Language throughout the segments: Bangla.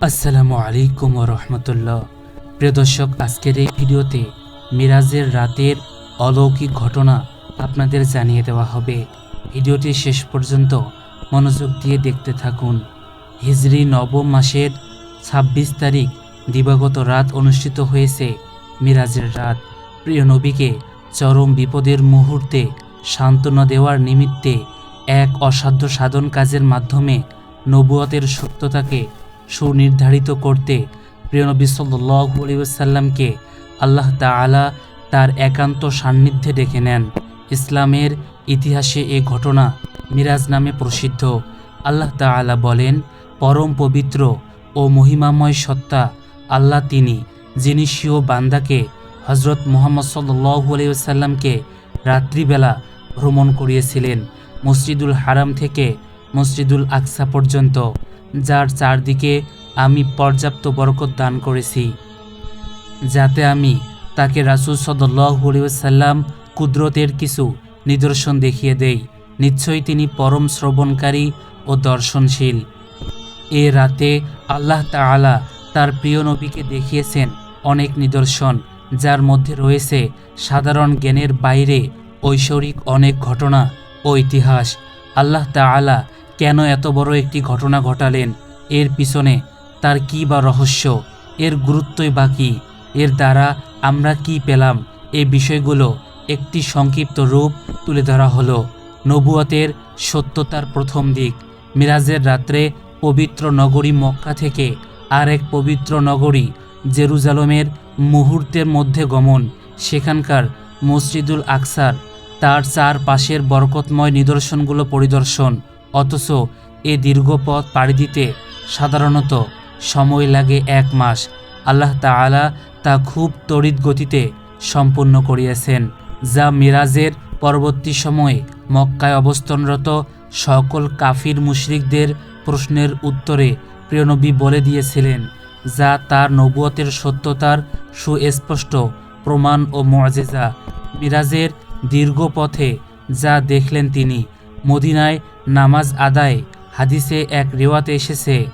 আসসালামু আলাইকুম রহমতুল্লাহ। প্রিয় দর্শক, আজকের এই ভিডিওতে মিরাজের রাতের অলৌকিক ঘটনা আপনাদের জানিয়ে দেওয়া হবে। ভিডিওটি শেষ পর্যন্ত মনোযোগ দিয়ে দেখতে থাকুন। হিজরি নবম মাসের ২৬ তারিখ দিবাগত রাত অনুষ্ঠিত হয়েছে মিরাজের রাত। প্রিয় নবীকে চরম বিপদের মুহূর্তে সান্ত্বনা দেওয়ার নিমিত্তে এক অসাধ্য সাধন কাজের মাধ্যমে নবুয়তের সত্যতাকে সুনির্ধারিত করতে। প্রিয়নবী সাল্লু আলিয়াল্লামকে আল্লাহ তাআলা তার একান্ত সান্নিধ্যে ডেকে নেন। ইসলামের ইতিহাসে এ ঘটনা মিরাজ নামে প্রসিদ্ধ। আল্লাহ তাআলা বলেন, পরম পবিত্র ও মহিমাময় সত্তা আল্লাহ তিনি, যিনি স্বীয় বান্দাকে হজরত মোহাম্মদ সাল্লু আলিয়াল্লামকে রাত্রিবেলা ভ্রমণ করিয়েছিলেন। মসজিদুল হারাম থেকে মসজিদুল আকসা পর্যন্ত যার চারদিকে আমি পর্যাপ্ত বরকত দান করেছি, যাতে আমি তাকে রাসুল সদল্লাহুসাল্লাম কুদরতের কিছু নিদর্শন দেখিয়ে দেই। নিশ্চয়ই তিনি পরম শ্রবণকারী ও দর্শনশীল। এ রাতে আল্লাহ তাআলা তার প্রিয় নবীকে দেখিয়েছেন অনেক নিদর্শন, যার মধ্যে রয়েছে সাধারণ জ্ঞানের বাইরে ঐশ্বরিক অনেক ঘটনা ও ইতিহাস। আল্লাহ তাআলা কেন এত বড় একটি ঘটনা ঘটালেন? এর পিছনে তার কী বা রহস্য? এর গুরুত্বই বা কী? এর দ্বারা আমরা কি পেলাম? এই বিষয়গুলো একটি সংক্ষিপ্ত রূপ তুলে ধরা হলো। নবুয়তের সত্যতার প্রথম দিক। মিরাজের রাত্রে পবিত্র নগরী মক্কা থেকে আর এক পবিত্র নগরী, জেরুজালমের মুহূর্তের মধ্যে গমন। সেখানকার মসজিদুল আকসার, তার চার পাশের বরকতময় নিদর্শনগুলো পরিদর্শন। অথচ এ দীর্ঘ পথ পাড়ি দিতে সাধারণত সময় লাগে এক মাস। আল্লাহ তাআলা তা খুব তড়িৎ গতিতে সম্পূর্ণ করিয়াছেন, যা মিরাজের পরবর্তী সময়ে মক্কায় অবস্থানরত সকল কাফির মুশরিকদের প্রশ্নের উত্তরে প্রিয়নবী বলে দিয়েছিলেন, যা তার নবুয়তের সত্যতার সুস্পষ্ট প্রমাণ ও মজেজা মিরাজের দীর্ঘ পথে যা দেখলেন তিনি মদিনায় নামাজ আদায়। হাদিসে এক রেওয়াতে এসেছে,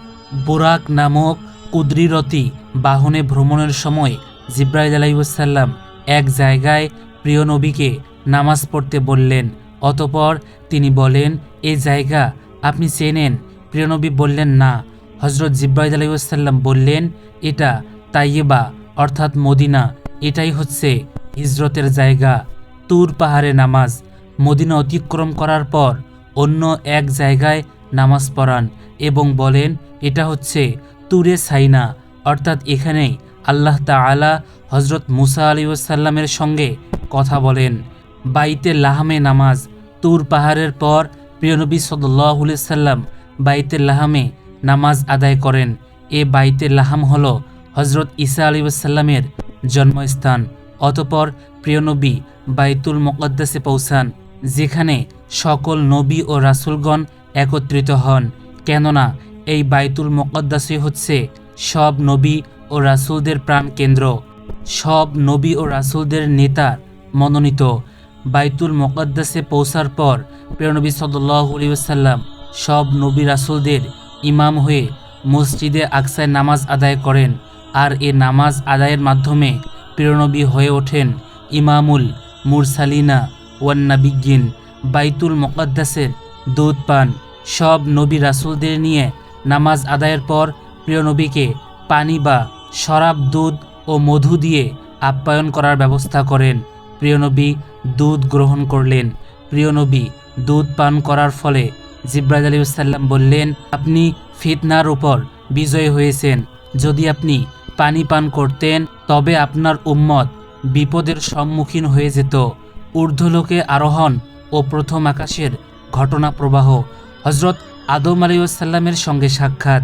বোরাক নামক কুদরিরতি বাহনে ভ্রমণের সময় জিব্রাইল আলাইসাল্লাম এক জায়গায় প্রিয় নবীকে নামাজ পড়তে বললেন। অতপর তিনি বলেন, এ জায়গা আপনি চেনেন? প্রিয়নবী বললেন, না। হজরত জিব্রাইল আলাইসাল্লাম বললেন, এটা তাইয়েবা অর্থাৎ মদিনা। এটাই হচ্ছে হিজরতের জায়গা, তুর পাহাড়ে নামাজ। মদিনা অতিক্রম করার পর অন্য এক জায়গায় নামাজ পড়ান এবং বলেন, এটা হচ্ছে তুরে সাইনা। অর্থাৎ এখানেই আল্লাহ তাআলা হজরত মুসা আলী ওসাল্লামের সঙ্গে কথা বলেন। বাইতে লাহামে নামাজ, তুর পাহাড়ের পর প্রিয়নবী সদুল্লাহ সাল্লাম বাইতে লাহামে নামাজ আদায় করেন। এ বাইতে লাহাম হল হজরত ঈসা আলী ওসাল্লামের জন্মস্থান। অতপর প্রিয়নবী বাইতুল মোকদ্দাসে পৌঁছান। যেখানে সকল নবী ও রাসুলগণ একত্রিত হন। কেননা এই বাইতুল মোকদ্দাসই হচ্ছে সব নবী ও রাসুলদের প্রাণ কেন্দ্র। সব নবী ও রাসুলদের নেতা মনোনীত। বাইতুল মোকদ্দাসে পৌঁছার পর প্রেরণবী প্রিয়নবী সাল্লাম সব নবী রাসুলদের ইমাম হয়ে মসজিদে আকসায় নামাজ আদায় করেন। আর এ নামাজ আদায়ের মাধ্যমে প্রেরণবী হয়ে ওঠেন ইমামুল মুরসালিনা। ওয়ান্নাবিজ্ঞিন বাইতুল মোকদ্দাসের দুধ পান। সব নবী রাসুলদের নিয়ে নামাজ আদায়ের পর প্রিয় নবীকে পানি বা শরাব, দুধ ও মধু দিয়ে আপ্যায়ন করার ব্যবস্থা করেন। প্রিয় নবী দুধ গ্রহণ করলেন। প্রিয় নবী দুধ পান করার ফলে জিব্রাজ আলী সাল্লাম বললেন, আপনি ফিতনার উপর বিজয় হয়েছেন। যদি আপনি পানি পান করতেন, তবে আপনার উম্মত বিপদের সম্মুখীন হয়ে যেত। ঊর্ধ্বলোকে আরোহণ ও প্রথম আকাশের ঘটনা প্রবাহ হজরত আদম আলাইসাল্লামের সঙ্গে সাক্ষাৎ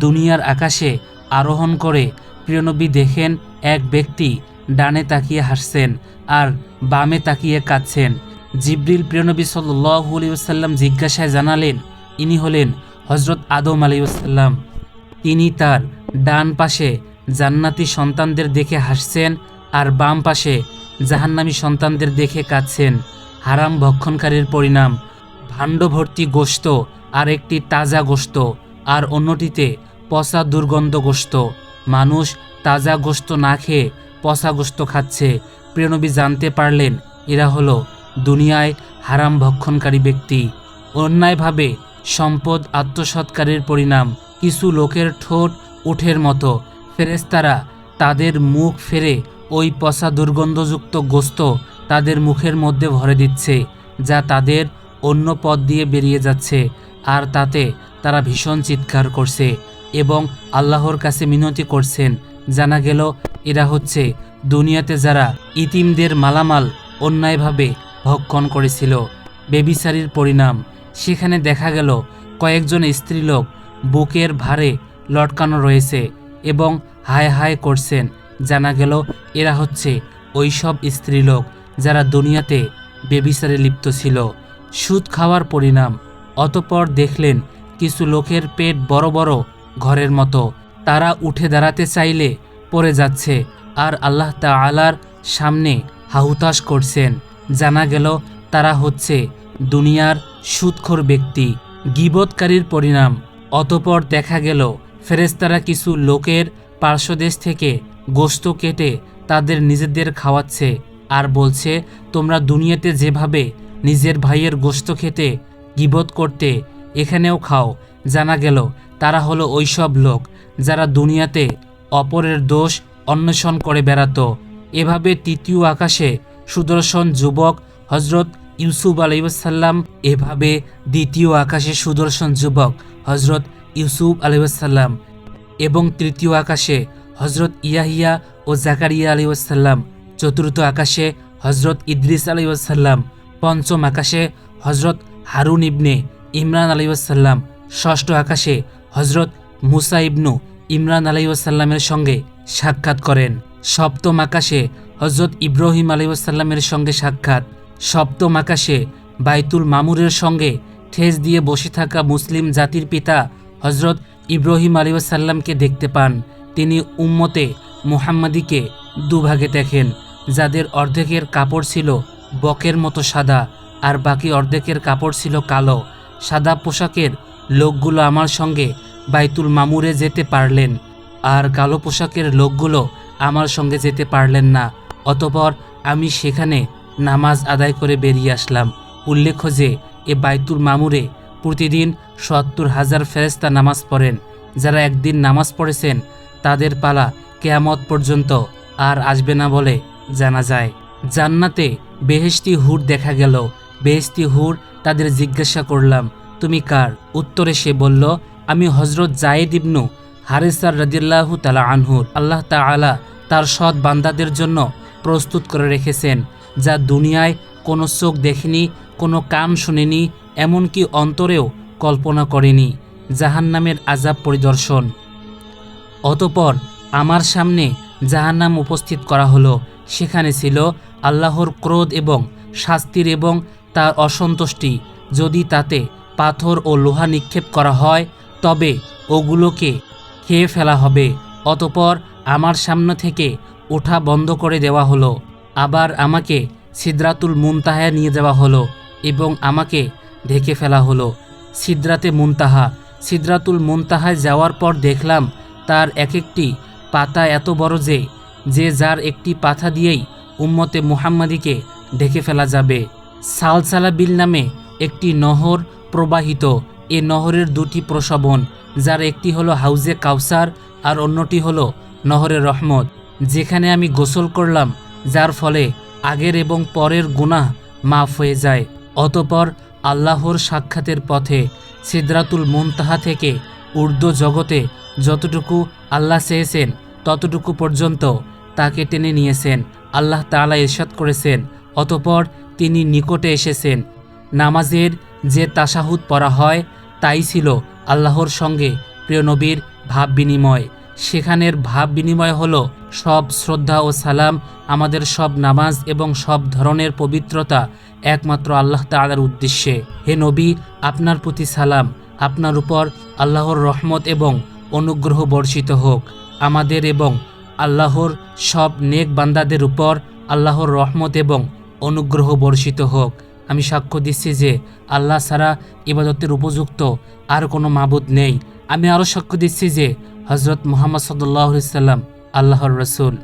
দুনিয়ার আকাশে আরোহণ করে প্রিয়নবী দেখেন এক ব্যক্তি ডানে তাকিয়ে হাসছেন আর বামে তাকিয়ে কাঁদছেন। জিব্রিল প্রিয়নবী সাল্লাম জিজ্ঞাসায় জানালেন, ইনি হলেন হজরত আদম আলাইসাল্লাম তিনি তার ডান পাশে জান্নাতি সন্তানদের দেখে হাসছেন আর বাম পাশে জাহান্নামী সন্তানদের দেখে কাঁদছেন হারাম ভক্ষণকারীর পরিণাম। ভাণ্ড ভর্তি গোস্ত আর একটি তাজা গোস্ত আর অন্যটিতে পচা দুর্গন্ধ গোস্ত মানুষ তাজা গোস্ত না খেয়ে পচা গোস্ত খাচ্ছে। প্রিয়নবী জানতে পারলেন এরা হলো দুনিয়ায় হারাম ভক্ষণকারী ব্যক্তি। অন্যায়ভাবে সম্পদ আত্মসৎকারের পরিণাম। কিছু লোকের ঠোঁট উঠের মতো। ফেরেস্তারা তাদের মুখ ফেরে ওই পচা দুর্গন্ধযুক্ত গোস্ত তাদের মুখের মধ্যে ভরে দিচ্ছে, যা তাদের অন্য পথ দিয়ে বেরিয়ে যাচ্ছে, আর তাতে তারা ভীষণ চিৎকার করছে এবং আল্লাহর কাছে মিনতি করছেন। জানা গেল, এরা হচ্ছে দুনিয়াতে যারা ইতিমদের মালামাল অন্যায়ভাবে ভক্ষণ করেছিল। বেবিসারির পরিণাম। সেখানে দেখা গেল, কয়েকজন স্ত্রীলোক বুকের ভারে লটকানো রয়েছে এবং হায় হায় করছেন। জানা গেল, এরা হচ্ছে ওই সব স্ত্রীলোক যারা দুনিয়াতে বেবিসারে লিপ্ত ছিল। সুদ খাওয়ার পরিণাম। অতপর দেখলেন কিছু লোকের পেট বড় বড় ঘরের মতো। তারা উঠে দাঁড়াতে চাইলে পড়ে যাচ্ছে আর আল্লাহ তাআলার সামনে হাহুতাশ করছেন। জানা গেল তারা হচ্ছে দুনিয়ার সুদখোর ব্যক্তি গিবৎকারীর পরিণাম। অতপর দেখা গেল ফেরেস্তারা কিছু লোকের পার্শ্বদেশ থেকে গোস্ত কেটে তাদের নিজেদের খাওয়াচ্ছে আর বলছে, তোমরা দুনিয়াতে যেভাবে নিজের ভাইয়ের গোস্ত খেতে গিবত করতে এখানেও খাও। জানা গেল, তারা হলো ওইসব লোক যারা দুনিয়াতে অপরের দোষ অন্বেষণ করে বেড়াতো। এভাবে তৃতীয় আকাশে সুদর্শন যুবক হজরত ইউসুফ আলাইসাল্লাম এভাবে দ্বিতীয় আকাশে সুদর্শন যুবক হজরত ইউসুফ আলাইসাল্লাম এবং তৃতীয় আকাশে হজরত ইয়াহিয়া ও জাকারিয়া আলাইসাল্লাম চতুর্থ আকাশে হজরত ইদ্রিস আলাইসাল্লাম পঞ্চম আকাশে হজরত হারুন ইবনে ইমরান আলাইসাল্লাম ষষ্ঠ আকাশে হজরত মুসা ইবনু ইমরান আলাইসাল্লামের সঙ্গে সাক্ষাৎ করেন। সপ্তম আকাশে হজরত ইব্রাহিম আলাইসাল্লামের সঙ্গে সাক্ষাৎ। সপ্তম আকাশে বাইতুল মামুরের সঙ্গে ঠেস দিয়ে বসে থাকা মুসলিম জাতির পিতা হজরত ইব্রাহিম আলিউসাল্লামকে দেখতে পান। তিনি উম্মতে মুহাম্মাদিকে দুভাগে দেখেন, যাদের অর্ধেকের কাপড় ছিল বকের মতো সাদা আর বাকি অর্ধেকের কাপড় ছিল কালো। সাদা পোশাকের লোকগুলো আমার সঙ্গে বাইতুল মামুরে যেতে পারলেন আর কালো পোশাকের লোকগুলো আমার সঙ্গে যেতে পারলেন না। অতপর আমি সেখানে নামাজ আদায় করে বেরিয়ে আসলাম। উল্লেখ্য যে, এ বাইতুল মামুরে প্রতিদিন সত্তর হাজার ফেরেস্তা নামাজ পড়েন। যারা একদিন নামাজ পড়েছেন তাদের পালা কেয়ামত পর্যন্ত আর আসবে না বলে জানা যায়। জান্নাতে বেহেশতি হুর দেখা গেল। বেহেশতি হুর তাদের জিজ্ঞাসা করলাম, তুমি কার? উত্তরে সে বলল, আমি হজরত জায়েদ ইবনু হারিসার রাদিল্লাহু তালা আনহুর। আল্লাহ তাআলা তার সৎ বান্দাদের জন্য প্রস্তুত করে রেখেছেন, যা দুনিয়ায় কোনো চোখ দেখেনি, কোনো কান শুনেনি, এমনকি অন্তরেও কল্পনা করেনি। জাহান্নামের আজাব পরিদর্শন। অতপর আমার সামনে জাহান্নাম উপস্থিত করা হলো। সেখানে ছিল আল্লাহর ক্রোধ এবং শাস্তির এবং তার অসন্তুষ্টি। যদি তাতে পাথর ও লোহা নিক্ষেপ করা হয়, তবে ওগুলোকে খেয়ে ফেলা হবে। অতপর আমার সামনে থেকে ওঠা বন্ধ করে দেওয়া হলো। আবার আমাকে সিদ্রাতুল মুনতাহায় নিয়ে যাওয়া হলো এবং আমাকে ঢেকে ফেলা হলো। সিদ্রাতে মুনতাহা। সিদ্রাতুল মুনতাহায় যাওয়ার পর দেখলাম তার এক একটি পাতা এত বড় যে যে যার একটি পাতা দিয়েই উম্মতে মুহাম্মাদিকে ঢেকে ফেলা যাবে। সালসালা বিল নামে একটি নহর প্রবাহিত। এ নহরের দুটি প্রসবন যার একটি হলো হাউজে কাউসার আর অন্যটি হলো নহরের রহমত। যেখানে আমি গোসল করলাম, যার ফলে আগের এবং পরের গুনাহ মাফ হয়ে যায়। অতপর আল্লাহর সাক্ষাতের পথে সিদ্রাতুল মুনতাহা থেকে উর্দু জগতে যতটুকু আল্লাহ চেয়েছেন, ততটুকু পর্যন্ত তাকে টেনে নিয়েছেন। আল্লাহ তাআলা ইরশাদ করেছেন, অতপর তিনি নিকটে এসেছেন। নামাজের যে তাসাহুদ পড়া হয়, তাই ছিল আল্লাহর সঙ্গে প্রিয় নবীর ভাব বিনিময়। সেখানের ভাব বিনিময় হলো সব শ্রদ্ধা ও সালাম, আমাদের সব নামাজ এবং সব ধরনের পবিত্রতা একমাত্র আল্লাহ তাআলার উদ্দেশ্যে। হে নবী, আপনার প্রতি সালাম। আপনার উপর আল্লাহর রহমত এবং অনুগ্রহ বর্ষিত হোক। আমাদের এবং আল্লাহর সব নেক বান্দাদের উপর আল্লাহর রহমত এবং অনুগ্রহ বর্ষিত হোক। আমি সাক্ষ্য দিচ্ছি যে আল্লাহ ছাড়া ইবাদতের উপযুক্ত আর কোনো মাবুদ নেই। আমি আরও সাক্ষ্য দিচ্ছি যে হজরত মোহাম্মদ সাল্লাহ সাল্লাম আল্লাহর রসুল,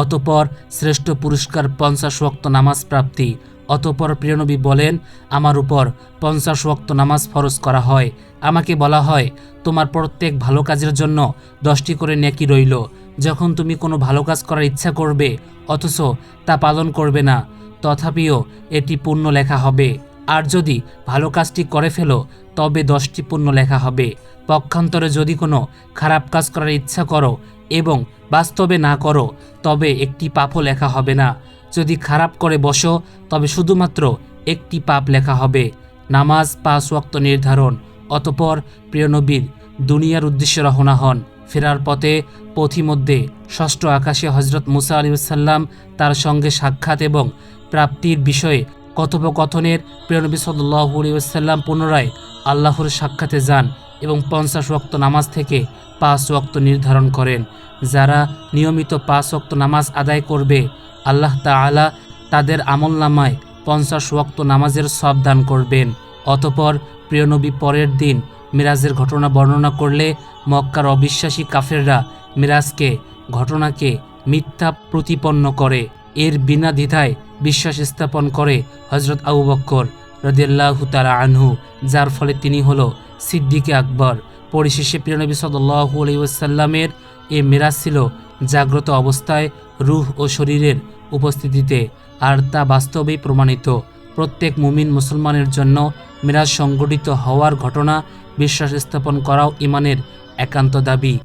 অতপর শ্রেষ্ঠ পুরস্কার পঞ্চাশ ওয়াক্ত নামাজ প্রাপ্তি অতপর প্রিয়নবী বলেন, আমার উপর পঞ্চাশ ওয়াক্ত নামাজ ফরজ করা হয়। আমাকে বলা হয়, তোমার প্রত্যেক ভালো কাজের জন্য দশটি করে নেকি রইল। যখন তুমি কোনো ভালো কাজ করার ইচ্ছা করবে, অথচ তা পালন করবে না, তথাপিও এটি পুণ্য লেখা হবে। আর যদি ভালো কাজটি করে ফেলো, তবে দশটি পুণ্য লেখা হবে। পক্ষান্তরে যদি কোনো খারাপ কাজ করার ইচ্ছা করো এবং বাস্তবে না করো, তবে একটি পাপও লেখা হবে না। যদি খারাপ করে বসো, তবে শুধুমাত্র একটি পাপ লেখা হবে। নামাজ পাঁচ ওয়াক্ত নির্ধারণ, অতপর প্রিয়নবীর দুনিয়ার উদ্দেশ্যে রওনা হন। ফেরার পথে পথিমধ্যে ষষ্ঠ আকাশে হজরত মুসা আলিউসাল্লাম তার সঙ্গে সাক্ষাৎ এবং প্রাপ্তির বিষয়ে কথোপকথনের প্রিয়নবী সাল্লাহ আলিউসাল্লাম পুনরায় আল্লাহর সাক্ষাতে যান এবং পঞ্চাশ ওয়াক্ত নামাজ থেকে পাঁচ ওয়াক্ত নির্ধারণ করেন। যারা নিয়মিত পাঁচ ওয়াক্ত নামাজ আদায় করবে, আল্লাহ তাআলা তাদের আমল নামায় পঞ্চাশ ওয়াক্ত নামাজের সব দান করবেন। অতপর প্রিয়নবী পরের দিন মিরাজের ঘটনা বর্ণনা করলে মক্কার অবিশ্বাসী কাফেররা মিরাজকে, ঘটনাকে মিথ্যা প্রতিপন্ন করে। এর বিনা দ্বিধায় বিশ্বাস স্থাপন করে হজরত আবু বক্কর রদিয়াল্লাহু তালা আনহু, যার ফলে তিনি হল সিদ্দিকে আকবর। পরিশেষে প্রিয়নবী সাল্লাহু আলাইসাল্লামের এ মেরাজ ছিল জাগ্রত অবস্থায় রুহ ও শরীরের উপস্থিতিতে, আর তা বাস্তবেই প্রমাণিত। প্রত্যেক মুমিন মুসলমানের জন্য মেরাজ সংগঠিত হওয়ার ঘটনা বিশ্বাস স্থাপন করাও ইমানের একান্ত দাবি।